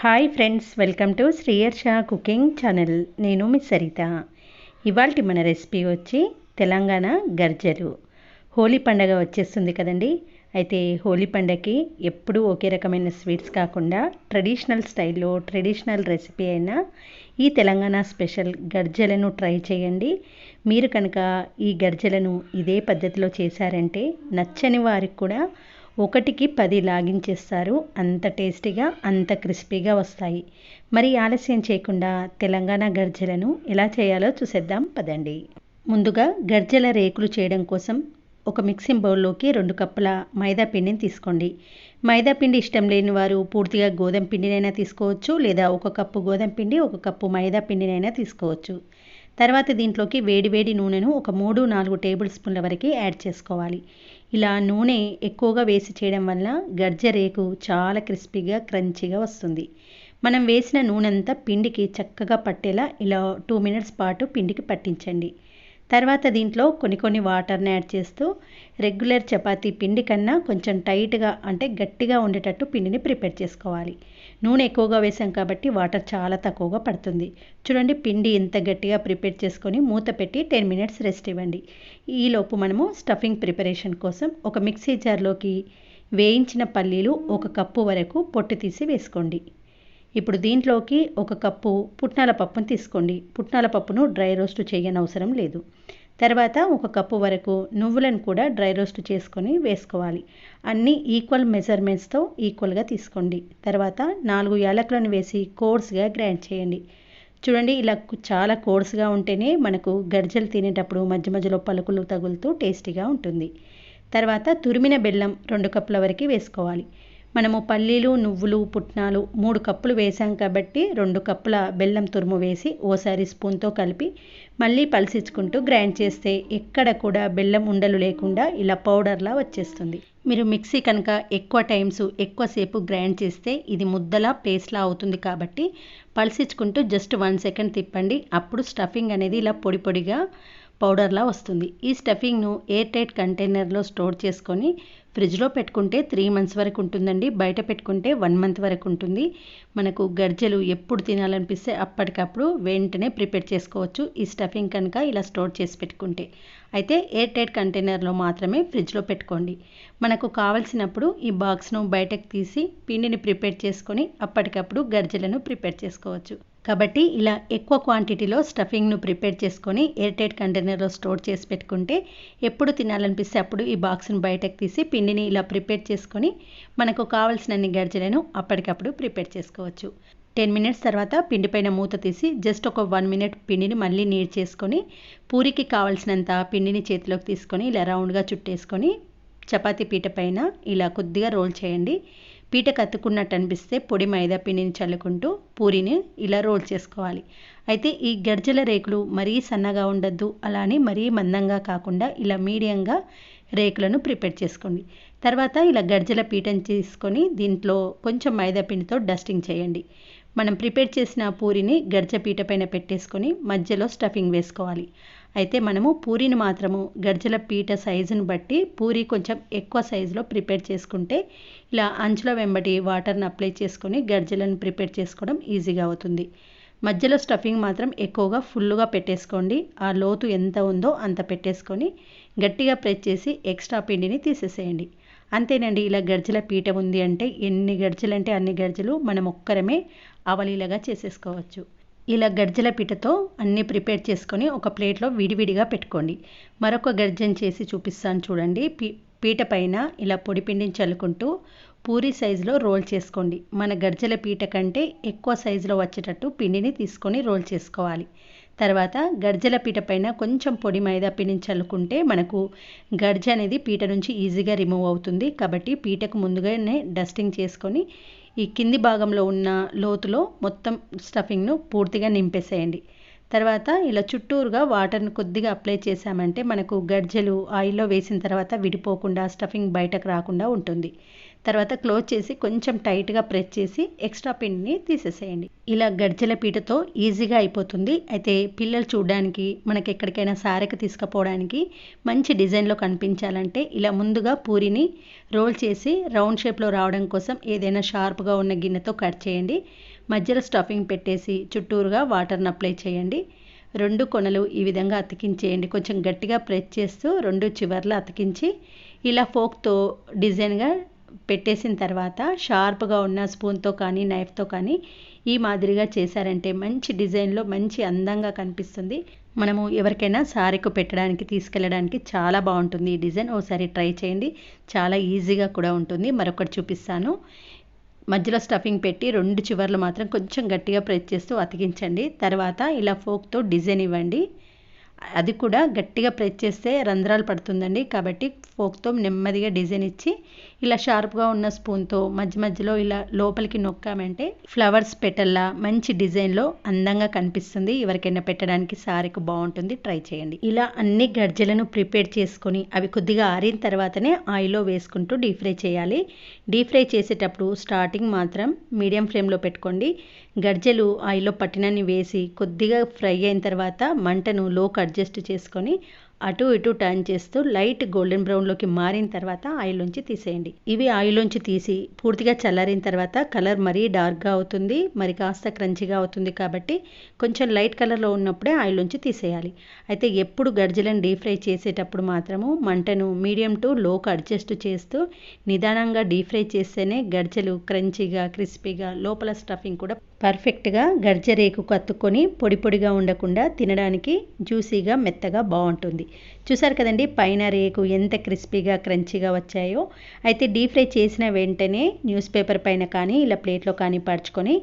Hi friends welcome to Sriyarsha cooking channel నేను మీ సరిత. ఇవాళ మన రెసిపీ వచ్చి తెలంగాణ గర్జలు. హోలీ పండగ వచ్చేస్తుంది కదండి. అయితే హోలీ పండగకి ఎప్పుడూ ఒకే రకమైన స్వీట్స్ కాకుండా ట్రెడిషనల్ స్టైల్లో ట్రెడిషనల్ రెసిపీ అయినా ఈ తెలంగాణ స్పెషల్ గర్జలను ట్రై చేయండి. మీరు కనుక ఈ గర్జలను ఇదే పద్ధతిలో చేశారంటే నచ్చని వారికి కూడా ఒకటికి పది లాగించేస్తారు. అంత టేస్టీగా అంత క్రిస్పీగా వస్తాయి. మరి ఆలస్యం చేయకుండా తెలంగాణ గర్జలను ఎలా చేయాలో చూసేద్దాం పదండి. ముందుగా గర్జల రేకులు చేయడం కోసం ఒక మిక్సింగ్ బౌల్లోకి రెండు కప్పుల మైదా పిండిని తీసుకోండి. మైదా పిండి ఇష్టం లేని వారు పూర్తిగా గోధుమ పిండినైనా తీసుకోవచ్చు లేదా ఒక కప్పు గోధుమ పిండి ఒక కప్పు మైదా పిండినైనా తీసుకోవచ్చు. తర్వాత దీంట్లోకి వేడి వేడి నూనెను ఒక మూడు నాలుగు టేబుల్ స్పూన్ల వరకు యాడ్ చేసుకోవాలి. ఇలా నూనె ఎక్కువగా వేసి చేయడం వల్ల గర్జ రేకు చాలా క్రిస్పీగా క్రంచీగా వస్తుంది. మనం వేసిన నూనె అంతా పిండికి చక్కగా పట్టేలా ఇలా టూ మినిట్స్ పాటు పిండికి పట్టించండి. తర్వాత దీంట్లో కొన్ని కొన్ని వాటర్ని యాడ్ చేస్తూ రెగ్యులర్ చపాతీ పిండి కన్నా కొంచెం టైట్గా అంటే గట్టిగా ఉండేటట్టు పిండిని ప్రిపేర్ చేసుకోవాలి. నూనె ఎక్కువగా వేసాం కాబట్టి వాటర్ చాలా తక్కువగా పడుతుంది. చూడండి పిండి ఎంత గట్టిగా ప్రిపేర్ చేసుకొని మూత పెట్టి టెన్ మినిట్స్ రెస్ట్ ఇవ్వండి. ఈలోపు మనము స్టఫింగ్ ప్రిపరేషన్ కోసం ఒక మిక్సీ జార్లోకి వేయించిన పల్లీలు ఒక కప్పు వరకు పొట్టు తీసి వేసుకోండి. ఇప్పుడు దీంట్లోకి ఒక కప్పు పుట్నాల పప్పును తీసుకోండి. పుట్నాల పప్పును డ్రై రోస్ట్ చేయనవసరం లేదు. తర్వాత ఒక కప్పు వరకు నువ్వులను కూడా డ్రై రోస్ట్ చేసుకొని వేసుకోవాలి. అన్నీ ఈక్వల్ మెజర్మెంట్స్తో ఈక్వల్గా తీసుకోండి. తర్వాత నాలుగు యాలకులను వేసి కోర్స్గా గ్రైండ్ చేయండి. చూడండి ఇలా చాలా కోర్స్గా ఉంటేనే మనకు గర్జలు తినేటప్పుడు మధ్య మధ్యలో పలుకులు తగులుతూ టేస్టీగా ఉంటుంది. తర్వాత తురిమిన బెల్లం రెండు కప్పుల వరకు వేసుకోవాలి. మనము పల్లీలు నువ్వులు పుట్నాలు మూడు కప్పులు వేసాం కాబట్టి రెండు కప్పుల బెల్లం తురుము వేసి ఓసారి స్పూన్తో కలిపి మళ్ళీ పలిసించుకుంటూ గ్రైండ్ చేస్తే ఎక్కడ కూడా బెల్లం ఉండలు లేకుండా ఇలా పౌడర్లా వచ్చేస్తుంది. మీరు మిక్సీ కనుక ఎక్కువ టైమ్స్ ఎక్కువసేపు గ్రైండ్ చేస్తే ఇది ముద్దలా పేస్ట్లా అవుతుంది కాబట్టి పలిసించుకుంటూ జస్ట్ వన్ సెకండ్ తిప్పండి. అప్పుడు స్టఫింగ్ అనేది ఇలా పొడి పొడిగా పౌడర్లా వస్తుంది. ఈ స్టఫింగ్ను ఎయిర్ టైట్ కంటైనర్లో స్టోర్ చేసుకొని ఫ్రిడ్జ్లో పెట్టుకుంటే త్రీ మంత్స్ వరకు ఉంటుందండి. బయట పెట్టుకుంటే వన్ మంత్ వరకు ఉంటుంది. మనకు గర్జలు ఎప్పుడు తినాలనిపిస్తే అప్పటికప్పుడు వెంటనే ప్రిపేర్ చేసుకోవచ్చు. ఈ స్టఫింగ్ కనుక ఇలా స్టోర్ చేసి పెట్టుకుంటే. అయితే ఎయిర్ టైట్ కంటైనర్లో మాత్రమే ఫ్రిడ్జ్లో పెట్టుకోండి. మనకు కావలసినప్పుడు ఈ బాక్స్ను బయటకు తీసి పిండిని ప్రిపేర్ చేసుకొని అప్పటికప్పుడు గర్జలను ప్రిపేర్ చేసుకోవచ్చు. కాబట్టి ఇలా ఎక్కువ క్వాంటిటీలో స్టఫింగ్ను ప్రిపేర్ చేసుకొని ఎయిర్టైట్ కంటైనర్లో స్టోర్ చేసి పెట్టుకుంటే ఎప్పుడు తినాలనిపిస్తే అప్పుడు ఈ బాక్స్ను బయటకు తీసి పిండిని ఇలా ప్రిపేర్ చేసుకొని మనకు కావాల్సినన్ని గడ్జలను అప్పటికప్పుడు ప్రిపేర్ చేసుకోవచ్చు. టెన్ మినిట్స్ తర్వాత పిండి పైన మూత తీసి జస్ట్ ఒక వన్ మినిట్ పిండిని మళ్ళీ నీడ్ చేసుకొని పూరికి కావలసినంత పిండిని చేతిలోకి తీసుకొని ఇలా రౌండ్గా చుట్టేసుకొని చపాతీ పీట పైన ఇలా కొద్దిగా రోల్ చేయండి. పీట కత్తుకున్నట్టు అనిపిస్తే పొడి మైదా పిండిని చల్లుకుంటూ పూరిని ఇలా రోల్ చేసుకోవాలి. అయితే ఈ గర్జల రేకులు మరీ సన్నగా ఉండద్దు. అలానే మరీ మందంగా కాకుండా ఇలా మీడియంగా రేకులను ప్రిపేర్ చేసుకోండి. తర్వాత ఇలా గర్జల పీటను తీసుకొని దీంట్లో కొంచెం మైదా పిండితో డస్టింగ్ చేయండి. మనం ప్రిపేర్ చేసిన పూరిని గర్జ పీట పైన పెట్టేసుకొని మధ్యలో స్టఫింగ్ వేసుకోవాలి. అయితే మనము పూరిని మాత్రము గర్జల పీట సైజును బట్టి పూరి కొంచెం ఎక్కువ సైజులో ప్రిపేర్ చేసుకుంటే ఇలా అంచుల వెంబడి వాటర్ని అప్లై చేసుకొని గర్జలను ప్రిపేర్ చేసుకోవడం ఈజీగా అవుతుంది. మధ్యలో స్టఫింగ్ మాత్రం ఎక్కువగా ఫుల్గా పెట్టేసుకోండి. ఆ లోతు ఎంత ఉందో అంత పెట్టేసుకొని గట్టిగా ప్రెస్ చేసి ఎక్స్ట్రా పిండిని తీసేసేయండి. అంతేనండి ఇలా గర్జల పీట ఉంది అంటే ఎన్ని గడ్జలంటే అన్ని గర్జలు మనం ఒక్కరమే అవలీలగా చేసేసుకోవచ్చు. ఇలా గర్జల పీటతో అన్నీ ప్రిపేర్ చేసుకొని ఒక ప్లేట్లో విడివిడిగా పెట్టుకోండి. మరొక గర్జన చేసి చూపిస్తాను చూడండి. పీ పీట పైన ఇలా పొడి పిండిని చల్లుకుంటూ పూరి సైజులో రోల్ చేసుకోండి. మన గర్జల పీట కంటే ఎక్కువ సైజులో వచ్చేటట్టు పిండిని తీసుకొని రోల్ చేసుకోవాలి. తర్వాత గర్జల పీట పైన కొంచెం పొడి మైదా పిండిని చల్లుకుంటే మనకు గర్జ అనేది పీట నుంచి ఈజీగా రిమూవ్ అవుతుంది. కాబట్టి పీటకు ముందుగానే డస్టింగ్ చేసుకొని ఈ కింది భాగంలో ఉన్న లోతులో మొత్తం స్టఫింగ్ను పూర్తిగా నింపేసేయండి. తర్వాత ఇలా చుట్టూరుగా వాటర్ని కొద్దిగా అప్లై చేశామంటే మనకు గడ్జలు ఆయిల్లో వేసిన తర్వాత విడిపోకుండా స్టఫింగ్ బయటకు రాకుండా ఉంటుంది. తర్వాత క్లోజ్ చేసి కొంచెం టైట్గా ప్రెస్ చేసి ఎక్స్ట్రా పిండిని తీసేసేయండి. ఇలా గడ్జల పీటతో ఈజీగా అయిపోతుంది. అయితే పిల్లలు చూడడానికి మనకి ఎక్కడికైనా సారెకు తీసుకుపోవడానికి మంచి డిజైన్లో కనిపించాలంటే ఇలా ముందుగా పూరిని రోల్ చేసి రౌండ్ షేప్లో రావడం కోసం ఏదైనా షార్ప్గా ఉన్న గిన్నెతో కట్ చేయండి. మధ్యలో స్టఫింగ్ పెట్టేసి చుట్టూరుగా వాటర్ని అప్లై చేయండి. రెండు కొనలు ఈ విధంగా అతికించేయండి. కొంచెం గట్టిగా ప్రెస్ చేస్తూ రెండు చివర్లు అతికించి ఇలా ఫోక్తో డిజైన్గా పెట్టేసిన తర్వాత షార్ప్గా ఉన్న స్పూన్తో కానీ నైఫ్తో కానీ ఈ మాదిరిగా చేశారంటే మంచి డిజైన్లో మంచి అందంగా కనిపిస్తుంది. మనము ఎవరికైనా సారీకు పెట్టడానికి తీసుకెళ్ళడానికి చాలా బాగుంటుంది ఈ డిజైన్. ఒకసారి ట్రై చేయండి. చాలా ఈజీగా కూడా ఉంటుంది. మరొకటి చూపిస్తాను. మధ్యలో స్టఫింగ్ పెట్టి రెండు చివర్లు మాత్రం కొంచెం గట్టిగా ప్రెస్ చేస్తూ అతికించండి. తర్వాత ఇలా ఫోక్తో డిజైన్ ఇవ్వండి. అది కూడా గట్టిగా ప్రెస్ చేస్తే రంధ్రాలు పడుతుందండి. కాబట్టి ఫోక్తో నెమ్మదిగా డిజైన్ ఇచ్చి ఇలా షార్ప్గా ఉన్న స్పూన్తో మధ్య మధ్యలో ఇలా లోపలికి నొక్కామంటే ఫ్లవర్స్ పెట్టల్లా మంచి డిజైన్లో అందంగా కనిపిస్తుంది. ఎవరికైనా పెట్టడానికి సారీకి బాగుంటుంది. ట్రై చేయండి. ఇలా అన్ని గడ్జలను ప్రిపేర్ చేసుకొని అవి కొద్దిగా ఆరిన తర్వాతనే ఆయిల్లో వేసుకుంటూ డీప్ ఫ్రై చేయాలి. డీప్ ఫ్రై చేసేటప్పుడు స్టార్టింగ్ మాత్రం మీడియం ఫ్లేమ్లో పెట్టుకోండి. గడ్జలు ఆయిల్లో పట్టినన్ని వేసి కొద్దిగా ఫ్రై అయిన తర్వాత మంటను లోకి అడ్జస్ట్ చేసుకొని అటు ఇటు టర్న్ చేస్తూ లైట్ గోల్డెన్ బ్రౌన్లోకి మారిన తర్వాత ఆయిల్లోంచి తీసేయండి. ఇవి ఆయిల్లోంచి తీసి పూర్తిగా చల్లారిన తర్వాత కలర్ మరీ డార్క్గా అవుతుంది మరి కాస్త క్రంచిగా అవుతుంది కాబట్టి కొంచెం లైట్ కలర్లో ఉన్నప్పుడే ఆయిల్లోంచి తీసేయాలి. అయితే ఎప్పుడు గర్జలను డీప్ ఫ్రై చేసేటప్పుడు మాత్రము మంటను మీడియం టు లోకి అడ్జస్ట్ చేస్తూ నిదానంగా డీప్ ఫ్రై చేస్తేనే గర్జలు క్రంచిగా క్రిస్పీగా లోపల స్టఫింగ్ కూడా పర్ఫెక్ట్గా గర్జ రేకుకు కత్తుకొని పొడి పొడిగా ఉండకుండా తినడానికి జ్యూసీగా మెత్తగా బాగుంటుంది. చూసారు కదండి పైన రేకు ఎంత క్రిస్పీగా క్రంచీగా వచ్చాయో. అయితే డీప్ ఫ్రై చేసిన వెంటనే న్యూస్ పేపర్ పైన కానీ ఇలా ప్లేట్లో కానీ పరుచుకొని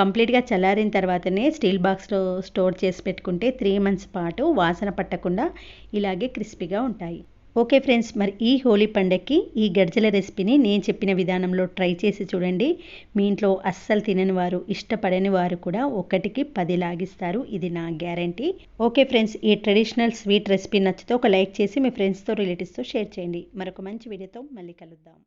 కంప్లీట్గా చల్లారిన తర్వాతనే స్టీల్ బాక్స్లో స్టోర్ చేసి పెట్టుకుంటే త్రీ మంత్స్ పాటు వాసన పట్టకుండా ఇలాగే క్రిస్పీగా ఉంటాయి. ఓకే ఫ్రెండ్స్ మరి ఈ హోలీ పండగకి ఈ గడ్జల రెసిపీని నేను చెప్పిన విధానంలో ట్రై చేసి చూడండి. మీ ఇంట్లో అస్సలు తినని వారు ఇష్టపడని వారు కూడా ఒకటికి పది లాగిస్తారు. ఇది నా గ్యారంటీ. ఓకే ఫ్రెండ్స్ ఈ ట్రెడిషనల్ స్వీట్ రెసిపీ నచ్చితే ఒక లైక్ చేసి మీ ఫ్రెండ్స్తో రిలేటివ్స్తో షేర్ చేయండి. మరొక మంచి వీడియోతో మళ్ళీ కలుద్దాం.